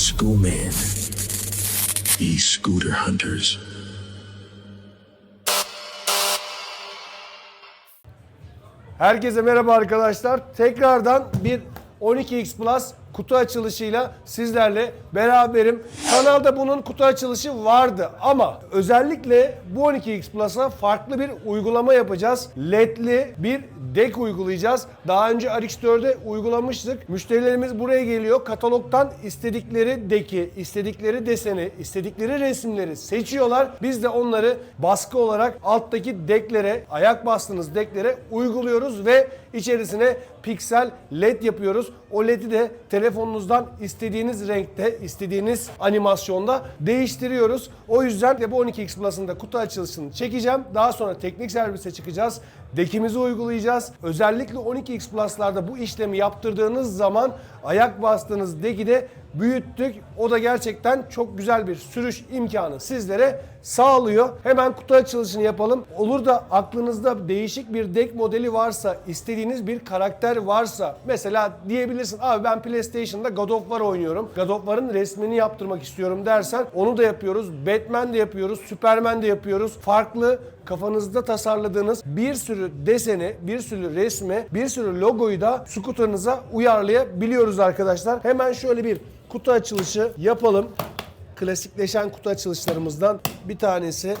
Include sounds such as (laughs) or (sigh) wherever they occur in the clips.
Schoolman. E-scooter hunters. Herkese merhaba arkadaşlar. Tekrardan bir 12X Plus kutu açılışıyla sizlerle beraberim. Kanalda bunun kutu açılışı vardı ama özellikle bu 12X Plus'a farklı bir uygulama yapacağız. LED'li bir deck uygulayacağız. Daha önce RX4'e uygulamıştık. Müşterilerimiz buraya geliyor. Katalogdan istedikleri deki, istedikleri deseni, istedikleri resimleri seçiyorlar. Biz de onları baskı olarak alttaki decklere, ayak bastığınız decklere uyguluyoruz ve içerisine piksel led yapıyoruz. O led'i de telefonunuzdan istediğiniz renkte, istediğiniz animasyonda değiştiriyoruz. O yüzden de bu 12X Plus'ın da kutu açılışını çekeceğim. Daha sonra teknik servise çıkacağız. Dekimizi uygulayacağız. Özellikle 12X Plus'larda bu işlemi yaptırdığınız zaman ayak bastığınız deki de büyüttük. O da gerçekten çok güzel bir sürüş imkanı sizlere sağlıyor. Hemen kutu açılışını yapalım. Olur da aklınızda değişik bir dek modeli varsa, istediğiniz bir karakter varsa mesela diyebilirsin abi ben PlayStation'da God of War oynuyorum. God of War'ın resmini yaptırmak istiyorum dersen onu da yapıyoruz. Batman de yapıyoruz, Superman de yapıyoruz. Farklı kafanızda tasarladığınız bir sürü deseni, bir sürü resmi, bir sürü logoyu da scooter'ınıza uyarlayabiliyoruz arkadaşlar. Hemen şöyle bir kutu açılışı yapalım. Klasikleşen kutu açılışlarımızdan bir tanesi.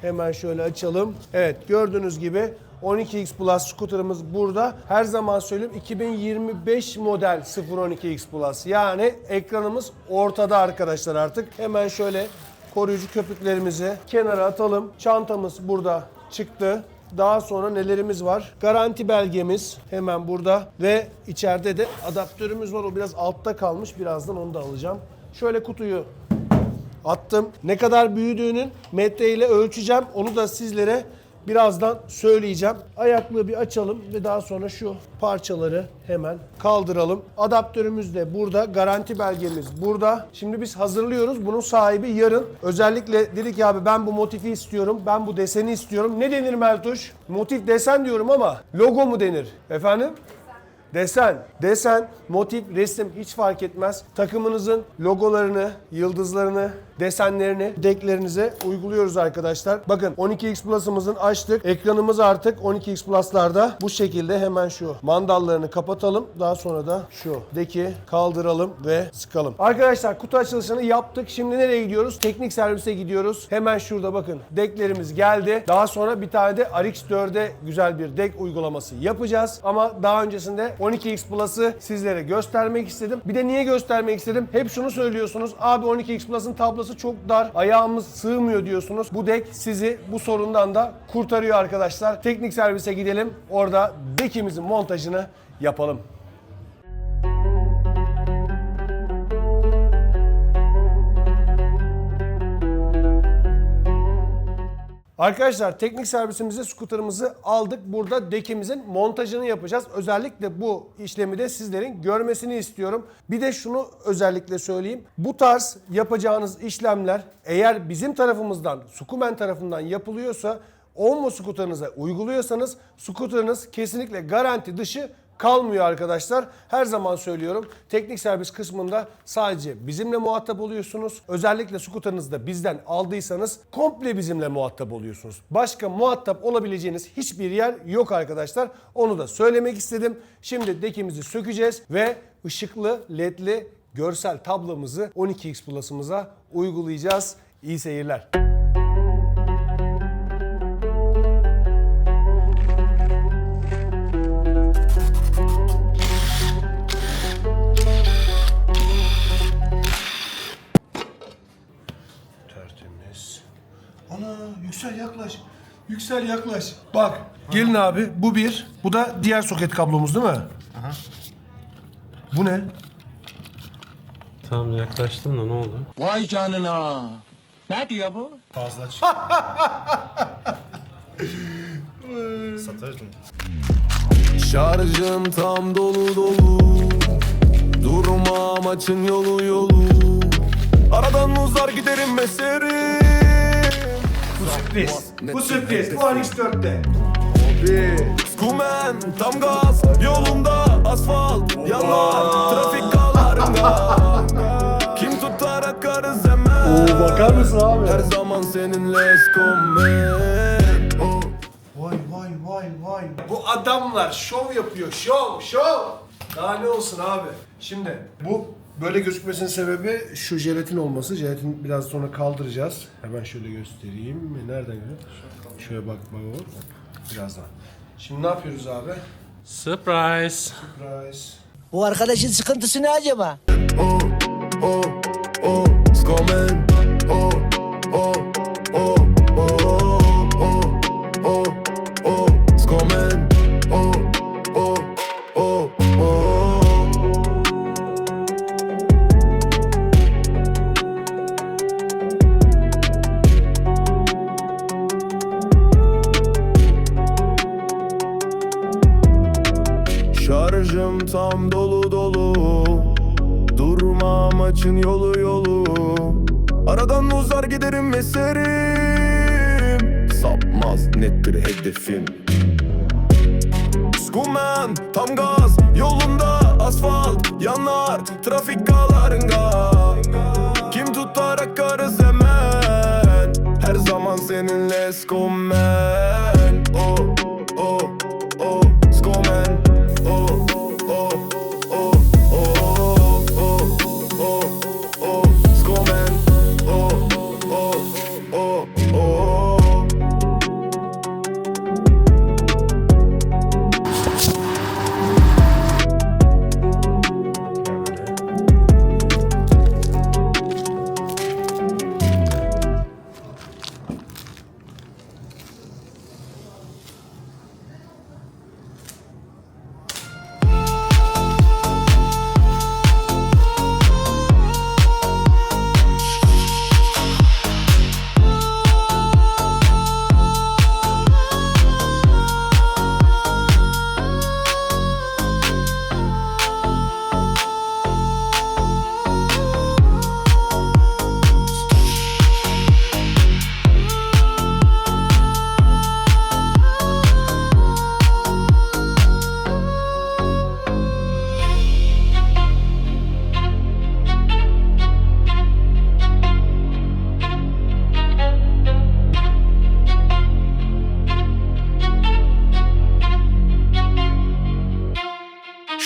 Hemen şöyle açalım. Evet gördüğünüz gibi 12X Plus scooter'ımız burada. Her zaman söyleyeyim 2025 model 012X Plus. Yani ekranımız ortada arkadaşlar artık. Hemen şöyle koruyucu köpüklerimizi kenara atalım. Çantamız burada çıktı. Daha sonra nelerimiz var? Garanti belgemiz hemen burada ve içeride de adaptörümüz var. O biraz altta kalmış. Birazdan onu da alacağım. Şöyle kutuyu attım. Ne kadar büyüdüğünün metreyle ölçeceğim. Onu da sizlere birazdan söyleyeceğim. Ayaklığı bir açalım ve daha sonra şu parçaları hemen kaldıralım. Adaptörümüz de burada. Garanti belgemiz burada. Şimdi biz hazırlıyoruz. Bunun sahibi yarın. Özellikle dedi ki abi ben bu motifi istiyorum. Ben bu deseni istiyorum. Ne denir Meltuş? Motif desen diyorum ama logo mu denir? Efendim? Desen, desen, motif, resim hiç fark etmez. Takımınızın logolarını, yıldızlarını, desenlerini decklerinize uyguluyoruz arkadaşlar. Bakın 12X Plus'ımızın açtık. Ekranımız artık 12X Plus'larda bu şekilde hemen şu mandallarını kapatalım. Daha sonra da şu deki kaldıralım ve sıkalım. Arkadaşlar kutu açılışını yaptık. Şimdi nereye gidiyoruz? Teknik servise gidiyoruz. Hemen şurada bakın decklerimiz geldi. Daha sonra bir tane de RX4'e güzel bir deck uygulaması yapacağız. Ama daha öncesinde 12X Plus'ı sizlere göstermek istedim. Bir de niye göstermek istedim? Hep şunu söylüyorsunuz. Abi 12X Plus'ın tablosu çok dar. Ayağımız sığmıyor diyorsunuz. Bu deck sizi bu sorundan da kurtarıyor arkadaşlar. Teknik servise gidelim. Orada deck'imizin montajını yapalım. Arkadaşlar teknik servisimize skuterımızı aldık. Burada dekimizin montajını yapacağız. Özellikle bu işlemi de sizlerin görmesini istiyorum. Bir de şunu özellikle söyleyeyim. Bu tarz yapacağınız işlemler eğer bizim tarafımızdan, Sukumen tarafından yapılıyorsa Onmo skuterınıza uyguluyorsanız skuterınız kesinlikle garanti dışı kalmıyor arkadaşlar. Her zaman söylüyorum. Teknik servis kısmında sadece bizimle muhatap oluyorsunuz. Özellikle skuterınızda bizden aldıysanız komple bizimle muhatap oluyorsunuz. Başka muhatap olabileceğiniz hiçbir yer yok arkadaşlar. Onu da söylemek istedim. Şimdi dekimizi sökeceğiz ve ışıklı ledli görsel tablomuzu 12X Plus'ımıza uygulayacağız. İyi seyirler. Tertemiz. Ana yüksel yaklaş. Yüksel yaklaş. Bak gelin abi bu bir. Bu da diğer soket kablomuz değil mi? Bu ne? Tamam yaklaştın da ne oldu? Vay canına. Ne diyor bu? Fazla çık. (laughs) Satardım. Şarjım tam dolu dolu Durma maçın yolu yolu Aradan uzar giderim meserim Sürpriz. Bu sürpriz. Bu RX4'te. Skumen tam gaz Yolumda asfalt yanar Trafik kalarında Kim tut Oo, bakar mısın abi? Her zaman seninle eskommen oh. Vay vay vay vay. Bu adamlar şov yapıyor. Şov şov. Daha ne olsun abi. Şimdi bu böyle gözükmesinin sebebi şu jelatin olması. Jelatin biraz sonra kaldıracağız. Hemen şöyle göstereyim. Nereden görüyor? Şöyle bak bak o. Birazdan. Şimdi ne yapıyoruz abi? Surprise. Surprise. Bu arkadaşın sıkıntısı ne acaba? oh, oh, oh, Skomen, oh, oh, Maçın yolu yolu. Aradan uzar giderim eserim Sapmaz nettir hedefim. Skumen tam gaz. Yolunda asfalt yanar Trafik kalarında Kim tutar akarız hemen? Her zaman seninle skumen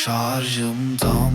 Şarjım tam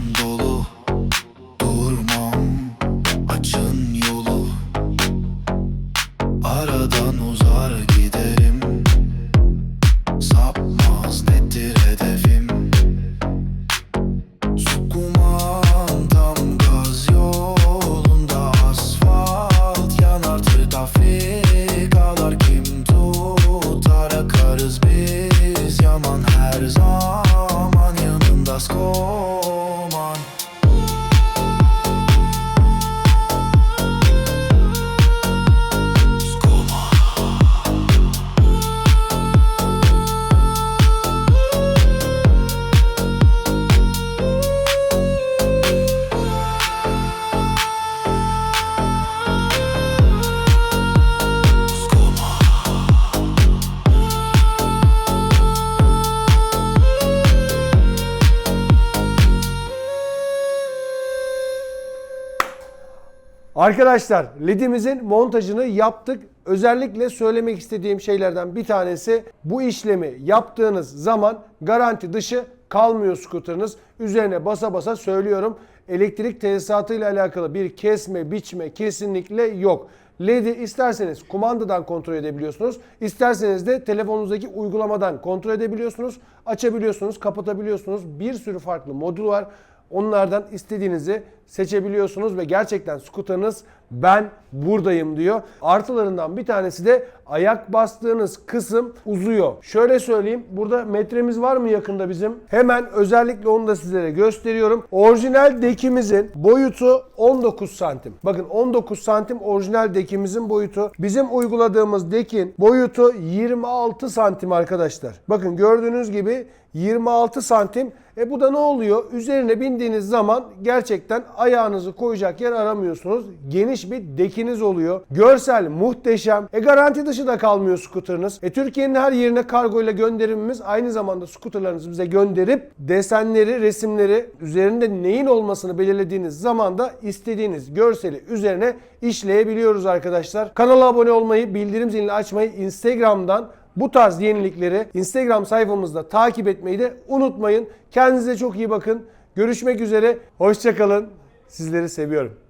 Arkadaşlar ledimizin montajını yaptık. Özellikle söylemek istediğim şeylerden bir tanesi bu işlemi yaptığınız zaman garanti dışı kalmıyor skuterınız. Üzerine basa basa söylüyorum. Elektrik tesisatıyla alakalı bir kesme, biçme kesinlikle yok. LED'i isterseniz kumandadan kontrol edebiliyorsunuz. İsterseniz de telefonunuzdaki uygulamadan kontrol edebiliyorsunuz. Açabiliyorsunuz, kapatabiliyorsunuz. Bir sürü farklı modül var. Onlardan istediğinizi seçebiliyorsunuz ve gerçekten skuterınız ben buradayım diyor. Artılarından bir tanesi de ayak bastığınız kısım uzuyor. Şöyle söyleyeyim burada metremiz var mı yakında bizim? Hemen özellikle onu da sizlere gösteriyorum. Orijinal dekimizin boyutu 19 santim. Bakın 19 santim orijinal dekimizin boyutu. Bizim uyguladığımız dekin boyutu 26 santim arkadaşlar. Bakın gördüğünüz gibi 26 santim E bu da ne oluyor? Üzerine bindiğiniz zaman gerçekten ayağınızı koyacak yer aramıyorsunuz. Geniş bir dekiniz oluyor. Görsel muhteşem. E garanti dışı da kalmıyor skuterınız. E Türkiye'nin her yerine kargo ile gönderimimiz aynı zamanda skuterlarınızı bize gönderip desenleri, resimleri üzerinde neyin olmasını belirlediğiniz zaman da istediğiniz görseli üzerine işleyebiliyoruz arkadaşlar. Kanala abone olmayı, bildirim zilini açmayı, Instagram'dan bu tarz yenilikleri Instagram sayfamızda takip etmeyi de unutmayın. Kendinize çok iyi bakın. Görüşmek üzere. Hoşçakalın. Sizleri seviyorum.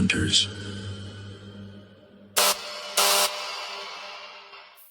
Hunters.